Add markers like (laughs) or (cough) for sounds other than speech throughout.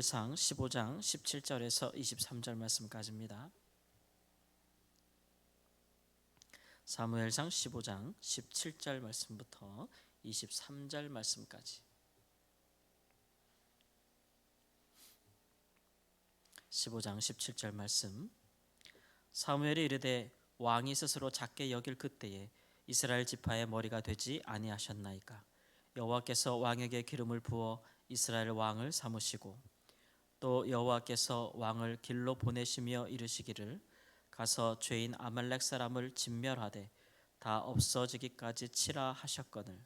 사무엘상 15장 17절에서 23절 말씀까지입니다. 사무엘상 15장 17절 말씀부터 23절 말씀까지. 15장 17절 말씀. 사무엘이 이르되 왕이 스스로 작게 여길 그때에 이스라엘 지파의 머리가 되지 아니하셨나이까? 여호와께서 왕에게 기름을 부어 이스라엘 왕을 삼으시고 또 여호와께서 왕을 길로 보내시며 이르시기를 가서 죄인 아말렉 사람을 진멸하되 다 없어지기까지 치라 하셨거늘.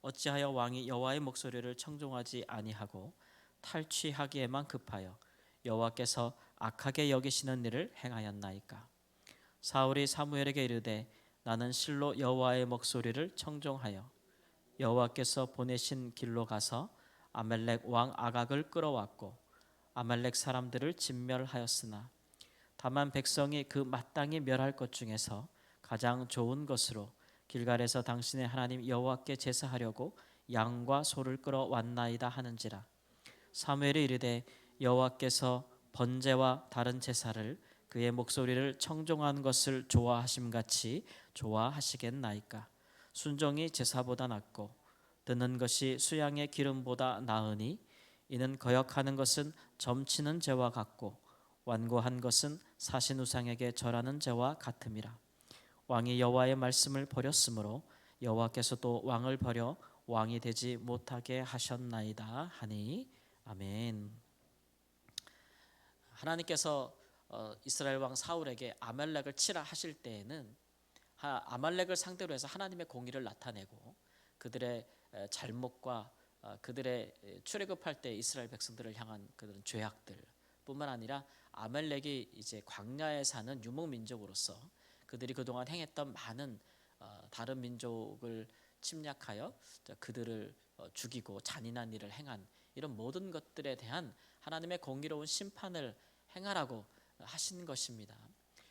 어찌하여 왕이 여호와의 목소리를 청종하지 아니하고 탈취하기에만 급하여 여호와께서 악하게 여기시는 일을 행하였나이까? 사울이 사무엘에게 이르되 나는 실로 여호와의 목소리를 청종하여 여호와께서 보내신 길로 가서 아말렉 왕 아각을 끌어왔고 아말렉 사람들을 진멸하였으나 다만 백성이 그 마땅히 멸할 것 중에서 가장 좋은 것으로 길갈에서 당신의 하나님 여호와께 제사하려고 양과 소를 끌어왔나이다 하는지라. 사무엘이 이르되 여호와께서 번제와 다른 제사를 그의 목소리를 청종한 것을 좋아하심 같이 좋아하시겠나이까? 순종이 제사보다 낫고 듣는 것이 수양의 기름보다 나으니 이는 거역하는 것은 점치는 죄와 같고 완고한 것은 사신 우상에게 절하는 죄와 같음이라 왕이 여호와의 말씀을 버렸으므로 여호와께서 또 왕을 버려 왕이 되지 못하게 하셨나이다 하니 아멘. 하나님께서 어, 이스라엘 왕 사울에게 아말렉을 치라 하실 때에는 아말렉을 상대로 해서 하나님의 공의를 나타내고 그들의 잘못과 어, 그들의 출애굽할 때 이스라엘 백성들을 향한 그런 죄악들뿐만 아니라 아말렉이 이제 광야에 사는 유목 민족으로서 그들이 그동안 행했던 많은 어, 다른 민족을 침략하여 그들을 죽이고 잔인한 일을 행한 이런 모든 것들에 대한 하나님의 공의로운 심판을 행하라고 하신 것입니다.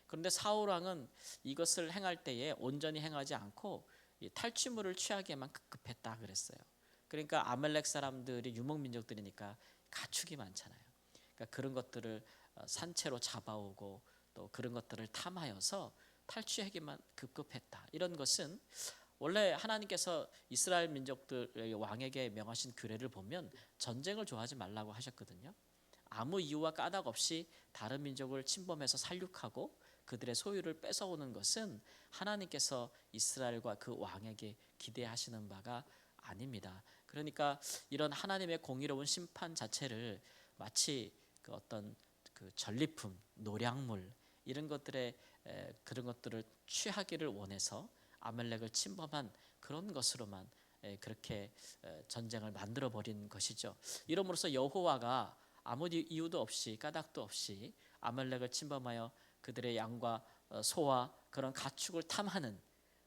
그런데 사울 왕은 이것을 행할 때에 온전히 행하지 않고 탈취물을 취하기에만 급급했다 그랬어요. 그러니까 아멜렉 사람들이 유목 민족들이니까 가축이 많잖아요. 그러니까 그런 것들을 어, 산채로 잡아오고 또 그런 것들을 탐하여서 탈취하기만 급급했다. 이런 것은 원래 하나님께서 이스라엘 민족들의 왕에게 명하신 규례를 보면 전쟁을 좋아하지 말라고 하셨거든요. 아무 이유와 까닭 없이 다른 민족을 침범해서 살육하고 그들의 소유를 뺏어오는 것은 하나님께서 이스라엘과 그 왕에게 기대하시는 바가 아닙니다. 그러니까 이런 하나님의 공의로운 심판 자체를 마치 그 어떤 그 전리품, 노량물 이런 것들의 그런 것들을 취하기를 원해서 아멜렉을 침범한 그런 것으로만 그렇게 전쟁을 만들어 버린 것이죠. 이름으로써 여호와가 아무 이유도 없이 까닭도 없이 아멜렉을 침범하여 그들의 양과 어, 소와 그런 가축을 탐하는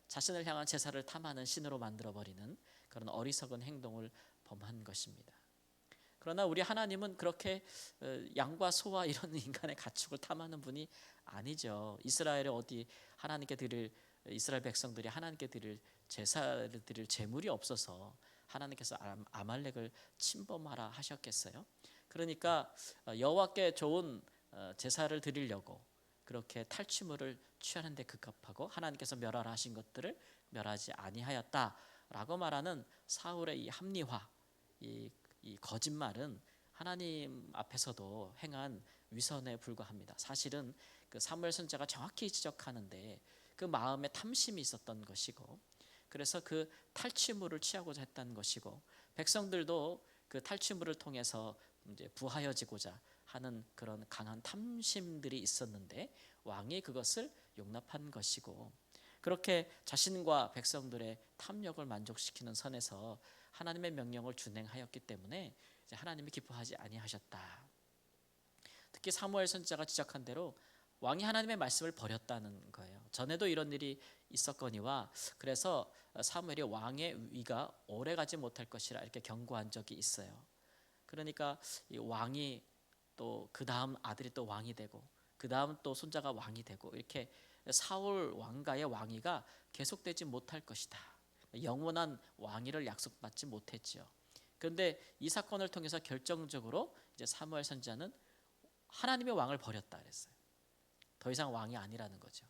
자신을 향한 제사를 탐하는 신으로 만들어 버리는 그런 어리석은 행동을 범한 것입니다. 그러나 우리 하나님은 그렇게 어, 양과 소와 (laughs) 이런 인간의 가축을 탐하는 분이 아니죠. 이스라엘에 어디 하나님께 드릴 이스라엘 백성들이 하나님께 드릴 제사를 드릴 재물이 없어서 하나님께서 아말렉을 침범하라 하셨겠어요? 그러니까 어, 여호와께 좋은 어, 제사를 드리려고 그렇게 탈취물을 취하는데 급급하고 하나님께서 멸하라 하신 것들을 멸하지 아니하였다 라고 말하는 사울의 이 합리화, 이, 이 거짓말은 하나님 앞에서도 행한 위선에 불과합니다. 사실은 그 사무엘 선자가 정확히 지적하는데 그 마음에 탐심이 있었던 것이고 그래서 그 탈취물을 취하고자 했던 것이고 백성들도 그 탈취물을 통해서 이제 부하여지고자 하는 그런 강한 탐심들이 있었는데 왕이 그것을 용납한 것이고 그렇게 자신과 백성들의 탐욕을 만족시키는 선에서 하나님의 명령을 준행하였기 때문에 하나님이 기뻐하지 아니하셨다. 특히 사무엘 선지자가 지적한 대로 왕이 하나님의 말씀을 버렸다는 거예요. 전에도 이런 일이 있었거니와 그래서 사무엘이 왕의 위가 오래가지 못할 것이라 이렇게 경고한 적이 있어요. 그러니까 이 왕이 또 그 다음 아들이 또 왕이 되고 그 다음 또 손자가 왕이 되고 이렇게 사울 왕가의 왕위가 계속되지 못할 것이다. 영원한 왕위를 약속받지 못했지요. 그런데 이 사건을 통해서 결정적으로 이제 사무엘 선지자는 하나님의 왕을 버렸다 그랬어요. 더 이상 왕이 아니라는 거죠.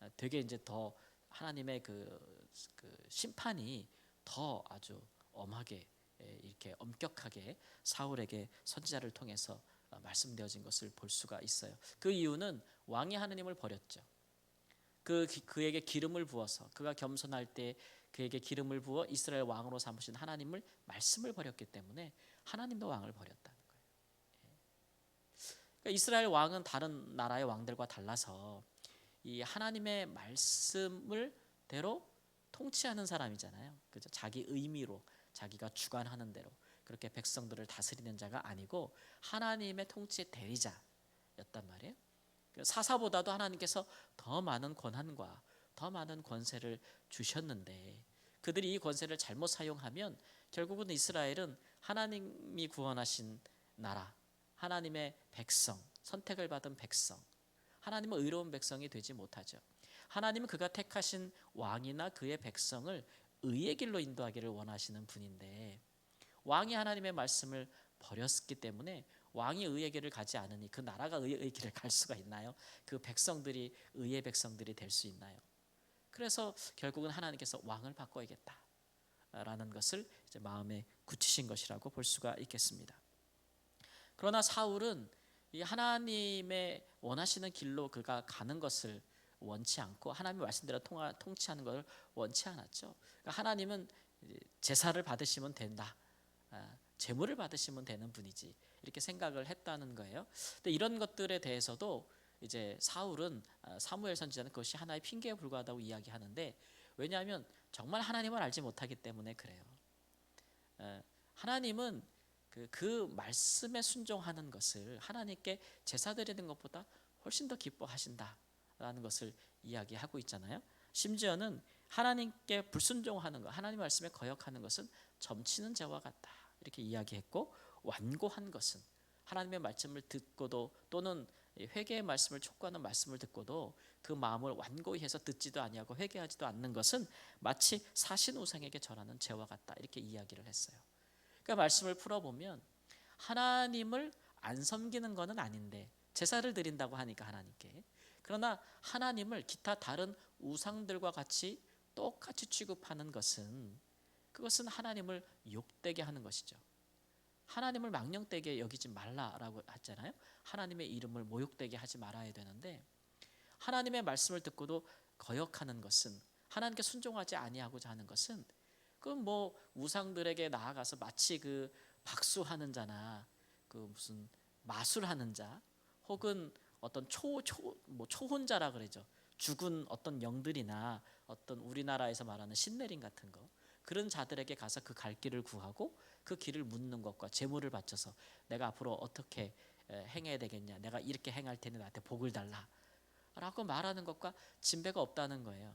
아, 되게 이제 더 하나님의 그, 그 심판이 더 아주 엄하게 예, 이렇게 엄격하게 사울에게 선지자를 통해서 어, 말씀되어진 것을 볼 수가 있어요. 그 이유는 왕이 하나님을 버렸죠. 그 기- 그에게 기름을 부어서 그가 겸손할 때 그에게 기름을 부어 이스라엘 왕으로 삼으신 하나님을 말씀을 버렸기 때문에 하나님도 왕을 버렸다는 거예요. 예. 그러니까 이스라엘 왕은 다른 나라의 왕들과 달라서 이 하나님의 말씀을 대로 통치하는 사람이잖아요. 그죠? 자기 의미로 자기가 주관하는 대로 그렇게 백성들을 다스리는 자가 아니고 하나님의 통치의 대리자였단 말이에요. 그 사사보다도 하나님께서 더 많은 권한과 더 많은 권세를 주셨는데 그들이 이 권세를 잘못 사용하면 결국은 이스라엘은 하나님이 구원하신 나라, 하나님의 백성, 선택을 받은 백성, 하나님은 의로운 백성이 되지 못하죠. 하나님은 그가 택하신 왕이나 그의 백성을 의의 길로 인도하기를 원하시는 분인데 왕이 하나님의 말씀을 버렸기 때문에 왕이 의의 길을 가지 않으니 그 나라가 의의 길을 갈 수가 있나요? 그 백성들이 의의 백성들이 될 수 있나요? 그래서 결국은 하나님께서 왕을 바꿔야겠다 라는 것을 이제 마음에 굳히신 것이라고 볼 수가 있겠습니다. 그러나 사울은 이 하나님의 원하시는 길로 그가 가는 것을 원치 않고 하나님의 말씀대로 통치하는 것을 원치 않았죠. 그러니까 하나님은 제사를 받으시면 된다. 아, 제물을 받으시면 되는 분이지 이렇게 생각을 했다는 거예요. 근데 이런 것들에 대해서도 이제 사울은 아, 사무엘 선지자는 그것이 하나의 핑계에 불과하다고 이야기하는데 왜냐하면 정말 하나님을 알지 못하기 때문에 그래요. 에, 하나님은 그, 그 말씀에 순종하는 것을 하나님께 제사 드리는 것보다 훨씬 더 기뻐하신다라는 것을 이야기하고 있잖아요. 심지어는 하나님께 불순종하는 것, 하나님 말씀에 거역하는 것은 점치는 죄와 같다 이렇게 이야기했고 완고한 것은 하나님의 말씀을 듣고도 또는 회개의 말씀을 촉구하는 말씀을 듣고도 그 마음을 완고히 해서 듣지도 아니하고 회개하지도 않는 것은 마치 사신 우상에게 절하는 죄와 같다 이렇게 이야기를 했어요. 그러니까 말씀을 풀어보면 하나님을 안 섬기는 것은 아닌데 제사를 드린다고 하니까 하나님께 그러나 하나님을 기타 다른 우상들과 같이 똑같이 취급하는 것은 그것은 하나님을 욕되게 하는 것이죠. 하나님을 망령되게 여기지 말라라고 했잖아요. 하나님의 이름을 모욕되게 하지 말아야 되는데 하나님의 말씀을 듣고도 거역하는 것은 하나님께 순종하지 아니하고자 하는 것은 그건 뭐 우상들에게 나아가서 마치 그 박수하는 자나 그 무슨 마술하는 자 혹은 어떤 초 초 뭐 초혼자라 그러죠. 죽은 어떤 영들이나 어떤 우리나라에서 말하는 신내림 같은 거 그런 자들에게 가서 그 갈 길을 구하고 그 길을 묻는 것과 재물을 바쳐서 내가 앞으로 어떻게 에, 행해야 되겠냐 내가 이렇게 행할 테니 나한테 복을 달라 라고 말하는 것과 진배가 없다는 거예요.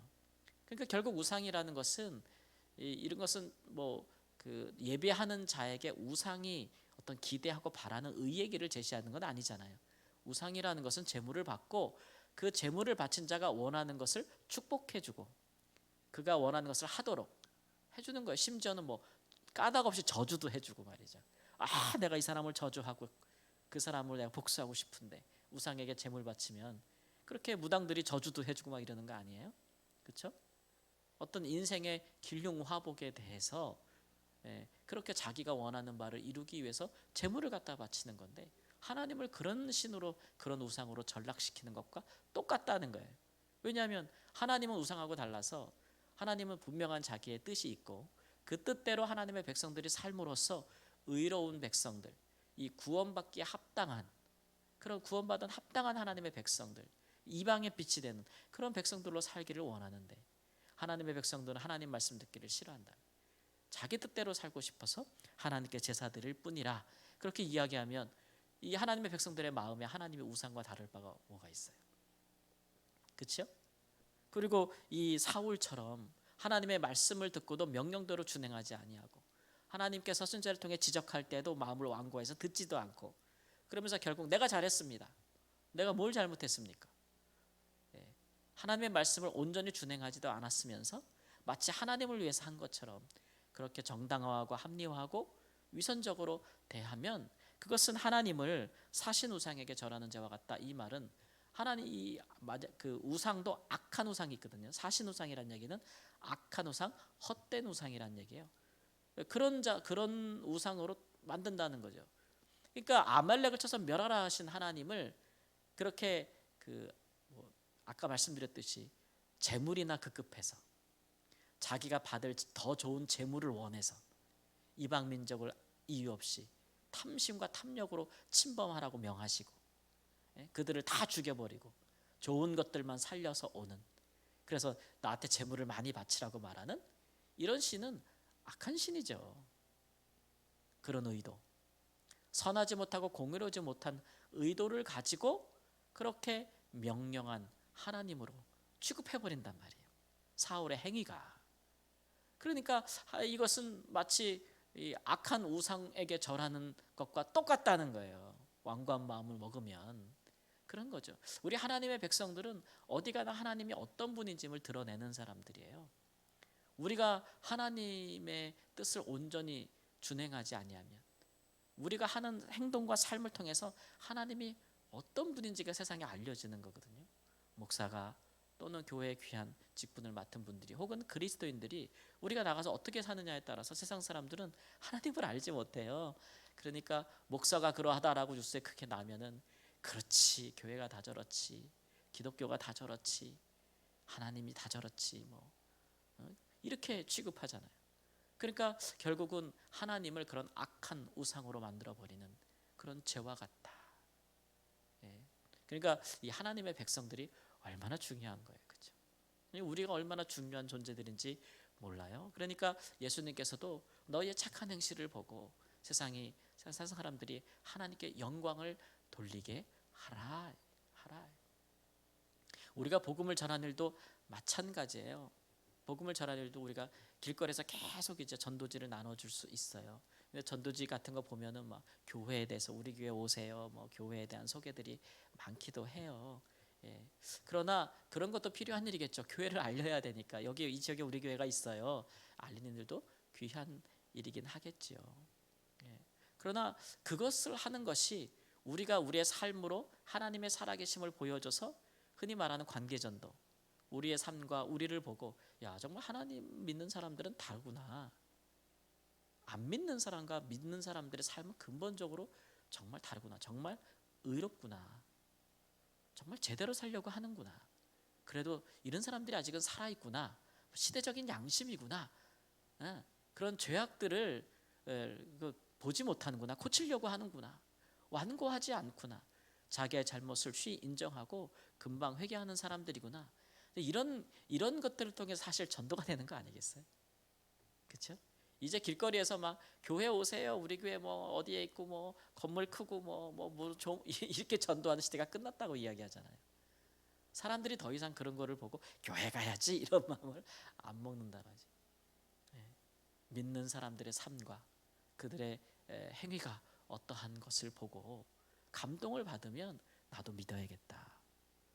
그러니까 결국 우상이라는 것은 이, 이런 것은 뭐 그 예배하는 자에게 우상이 어떤 기대하고 바라는 의의 길을 제시하는 건 아니잖아요. 우상이라는 것은 재물을 받고 그 재물을 바친 자가 원하는 것을 축복해주고 그가 원하는 것을 하도록 해주는 거예요. 심지어는 뭐 까닭 없이 저주도 해주고 말이죠. 아, 내가 이 사람을 저주하고 그 사람을 내가 복수하고 싶은데 우상에게 재물 바치면 그렇게 무당들이 저주도 해주고 막 이러는 거 아니에요? 그렇죠? 어떤 인생의 길흉화복에 대해서 예, 그렇게 자기가 원하는 바를 이루기 위해서 재물을 갖다 바치는 건데 하나님을 그런 신으로 그런 우상으로 전락시키는 것과 똑같다는 거예요. 왜냐하면 하나님은 우상하고 달라서 하나님은 분명한 자기의 뜻이 있고 그 뜻대로 하나님의 백성들이 삶으로써 의로운 백성들, 이 구원받기에 합당한 그런 구원받은 합당한 하나님의 백성들, 이방의 빛이 되는 그런 백성들로 살기를 원하는데 하나님의 백성들은 하나님 말씀 듣기를 싫어한다. 자기 뜻대로 살고 싶어서 하나님께 제사 드릴 뿐이라 그렇게 이야기하면 이 하나님의 백성들의 마음에 하나님의 우상과 다를 바가 뭐가 있어요? 그렇죠? 그리고 이 사울처럼 하나님의 말씀을 듣고도 명령대로 준행하지 아니하고 하나님께서 선지자를 통해 지적할 때도 마음을 완고해서 듣지도 않고 그러면서 결국 내가 잘했습니다. 내가 뭘 잘못했습니까? 예, 하나님의 말씀을 온전히 준행하지도 않았으면서 마치 하나님을 위해서 한 것처럼 그렇게 정당화하고 합리화하고 위선적으로 대하면 그것은 하나님을 사신 우상에게 절하는 자와 같다. 이 말은 하나님 이 맞아 그 우상도 악한 우상이 있거든요. 사신 우상이란 얘기는 악한 우상, 헛된 우상이란 얘기예요. 그런 자 그런 우상으로 만든다는 거죠. 그러니까 아말렉을 쳐서 멸하라 하신 하나님을 그렇게 그 뭐 아까 말씀드렸듯이 재물이나 급급해서 자기가 받을 더 좋은 재물을 원해서 이방 민족을 이유 없이 탐심과 탐욕으로 침범하라고 명하시고 예? 그들을 다 죽여버리고 좋은 것들만 살려서 오는 그래서 나한테 재물을 많이 바치라고 말하는 이런 신은 악한 신이죠. 그런 의도 선하지 못하고 공의로지 못한 의도를 가지고 그렇게 명령한 하나님으로 취급해 버린단 말이에요. 사울의 행위가 그러니까 이것은 마치 악한 우상에게 절하는 것과 똑같다는 거예요. 완고한 마음을 먹으면 그런 거죠. 우리 하나님의 백성들은 어디 가나 하나님이 어떤 분인지를 드러내는 사람들이에요. 우리가 하나님의 뜻을 온전히 준행하지 아니하면 우리가 하는 행동과 삶을 통해서 하나님이 어떤 분인지가 세상에 알려지는 거거든요. 목사가 또는 교회의 귀한 직분을 맡은 분들이 혹은 그리스도인들이 우리가 나가서 어떻게 사느냐에 따라서 세상 사람들은 하나님을 알지 못해요. 그러니까 목사가 그러하다라고 뉴스에 크게 나면은 그렇지 교회가 다 저렇지 기독교가 다 저렇지 하나님이 다 저렇지 뭐 어? 이렇게 취급하잖아요. 그러니까 결국은 하나님을 그런 악한 우상으로 만들어 버리는 그런 죄와 같다. 예. 그러니까 이 하나님의 백성들이 얼마나 중요한 거예요, 그렇죠? 우리가 얼마나 중요한 존재들인지 몰라요. 그러니까 예수님께서도 너의 착한 행실을 보고 세상이 세상 사람들이 하나님께 영광을 돌리게 하라, 하라. 우리가 복음을 전하는 일도 마찬가지예요. 복음을 전하는 일도 우리가 길거리에서 계속 이제 전도지를 나눠줄 수 있어요. 근데 전도지 같은 거 보면은 막 교회에 대해서 우리 교회 오세요. 뭐 교회에 대한 소개들이 많기도 해요. 예. 그러나 그런 것도 필요한 일이겠죠. 교회를 알려야 되니까 여기 이 지역에 우리 교회가 있어요. 알리는 일도 귀한 일이긴 하겠죠. 예. 그러나 그것을 하는 것이 우리가 우리의 삶으로 하나님의 살아계심을 보여줘서 흔히 말하는 관계전도 우리의 삶과 우리를 보고 야 정말 하나님 믿는 사람들은 다르구나. 안 믿는 사람과 믿는 사람들의 삶은 근본적으로 정말 다르구나. 정말 의롭구나. 정말 제대로 살려고 하는구나. 그래도 이런 사람들이 아직은 살아있구나. 시대적인 양심이구나. 예, 그런 죄악들을 그 보지 못하는구나. 고치려고 하는구나 완고하지 않구나 자기의 잘못을 쉬 인정하고 금방 회개하는 사람들이구나 이런 이런 것들을 통해 사실 전도가 되는 거 아니겠어요? 그렇죠? 이제 길거리에서 막 교회 오세요. 우리 교회 뭐 어디에 있고 뭐 건물 크고 뭐뭐좀 (laughs) 이렇게 전도하는 시대가 끝났다고 이야기하잖아요. 사람들이 더 이상 그런 거를 보고 교회 가야지 이런 (laughs) 마음을 안 먹는다 말이죠. 네. 믿는 사람들의 삶과 그들의 행위가 어떠한 것을 보고 감동을 받으면 나도 믿어야겠다.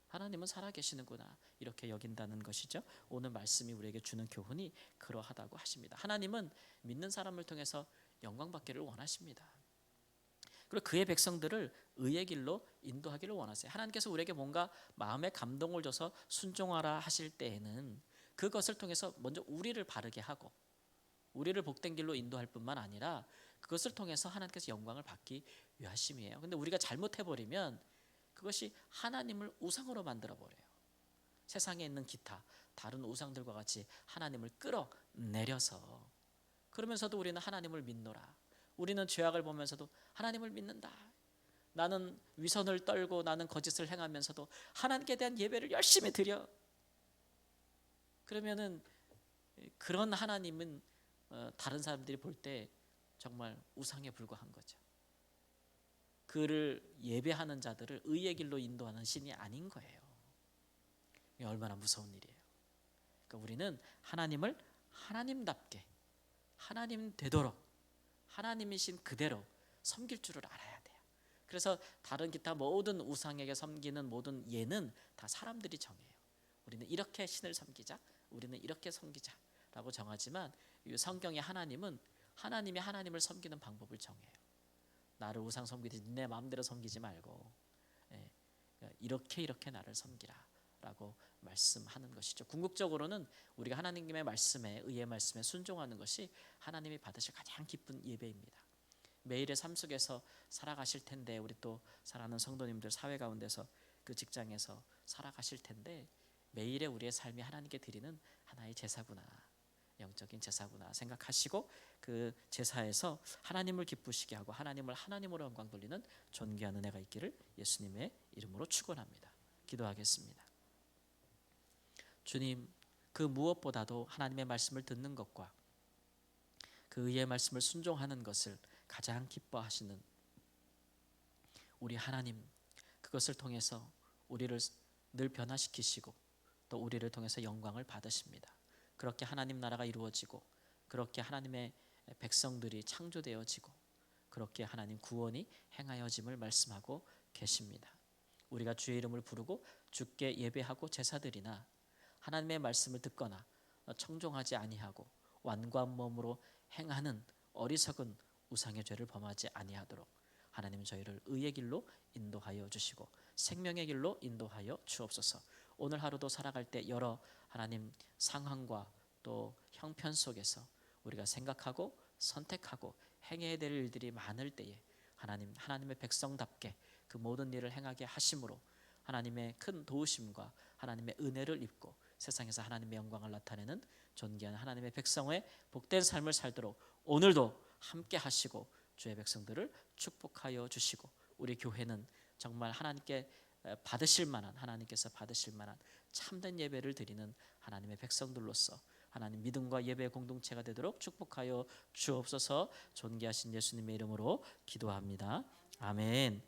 하나님은 살아계시는구나 이렇게 여긴다는 것이죠. 오늘 말씀이 우리에게 주는 교훈이 그러하다고 하십니다. 하나님은 믿는 사람을 통해서 영광 받기를 원하십니다. 그리고 그의 백성들을 의의 길로 인도하기를 원하세요. 하나님께서 우리에게 뭔가 마음에 감동을 줘서 순종하라 하실 때에는 그것을 통해서 먼저 우리를 바르게 하고 우리를 복된 길로 인도할 뿐만 아니라 그것을 통해서 하나님께서 영광을 받기 위하심이에요. 근데 우리가 잘못해 버리면 그것이 하나님을 우상으로 만들어 버려요. 세상에 있는 기타 다른 우상들과 같이 하나님을 끌어내려서 그러면서도 우리는 하나님을 믿노라. 우리는 죄악을 보면서도 하나님을 믿는다. 나는 위선을 떨고 나는 거짓을 행하면서도 하나님께 대한 예배를 열심히 드려. 그러면은 그런 하나님은 어, 다른 사람들이 볼 때 정말 우상에 불과한 거죠. 그를 예배하는 자들을 의의 길로 인도하는 신이 아닌 거예요. 얼마나 무서운 일이에요. 그러니까 우리는 하나님을 하나님답게 하나님 되도록 하나님이신 그대로 섬길 줄을 알아야 돼요. 그래서 다른 기타 모든 우상에게 섬기는 모든 예는 다 사람들이 정해요. 우리는 이렇게 신을 섬기자, 우리는 이렇게 섬기자라고 정하지만 성경의 하나님은 하나님이 하나님을 섬기는 방법을 정해요. 나를 우상 섬기듯이 내 마음대로 섬기지 말고 예, 이렇게 이렇게 나를 섬기라라고 말씀하는 것이죠. 궁극적으로는 우리가 하나님의 말씀에 의의 말씀에 순종하는 것이 하나님이 받으실 가장 기쁜 예배입니다. 매일의 삶 속에서 살아가실 텐데 우리 또 사랑하는 성도님들 사회 가운데서 그 직장에서 살아가실 텐데 매일의 우리의 삶이 하나님께 드리는 하나의 제사구나 영적인 제사구나 생각하시고 그 제사에서 하나님을 기쁘시게 하고 하나님을 하나님으로 영광 돌리는 존귀한 은혜가 있기를 예수님의 이름으로 축원합니다. 기도하겠습니다. 주님 그 무엇보다도 하나님의 말씀을 듣는 것과 그 의의 말씀을 순종하는 것을 가장 기뻐하시는 우리 하나님 그것을 통해서 우리를 늘 변화시키시고 또 우리를 통해서 영광을 받으십니다. 그렇게 하나님 나라가 이루어지고 그렇게 하나님의 백성들이 창조되어지고 그렇게 하나님 구원이 행하여짐을 말씀하고 계십니다. 우리가 주의 이름을 부르고 주께 예배하고 제사드리나 하나님의 말씀을 듣거나 청종하지 아니하고 완고한 몸으로 행하는 어리석은 우상의 죄를 범하지 아니하도록 하나님 저희를 의의 길로 인도하여 주시고 생명의 길로 인도하여 주옵소서. 오늘 하루도 살아갈 때 여러 하나님 상황과 또 형편 속에서 우리가 생각하고 선택하고 행해야 될 일들이 많을 때에 하나님 하나님의 백성답게 그 모든 일을 행하게 하심으로 하나님의 큰 도우심과 하나님의 은혜를 입고 세상에서 하나님의 영광을 나타내는 존귀한 하나님의 백성의 복된 삶을 살도록 오늘도 함께 하시고 주의 백성들을 축복하여 주시고 우리 교회는 정말 하나님께 받으실 만한 하나님께서 받으실 만한 참된 예배를 드리는 하나님의 백성들로서 하나님 믿음과 예배의 공동체가 되도록 축복하여 주옵소서 존귀하신 예수님의 이름으로 기도합니다. 아멘.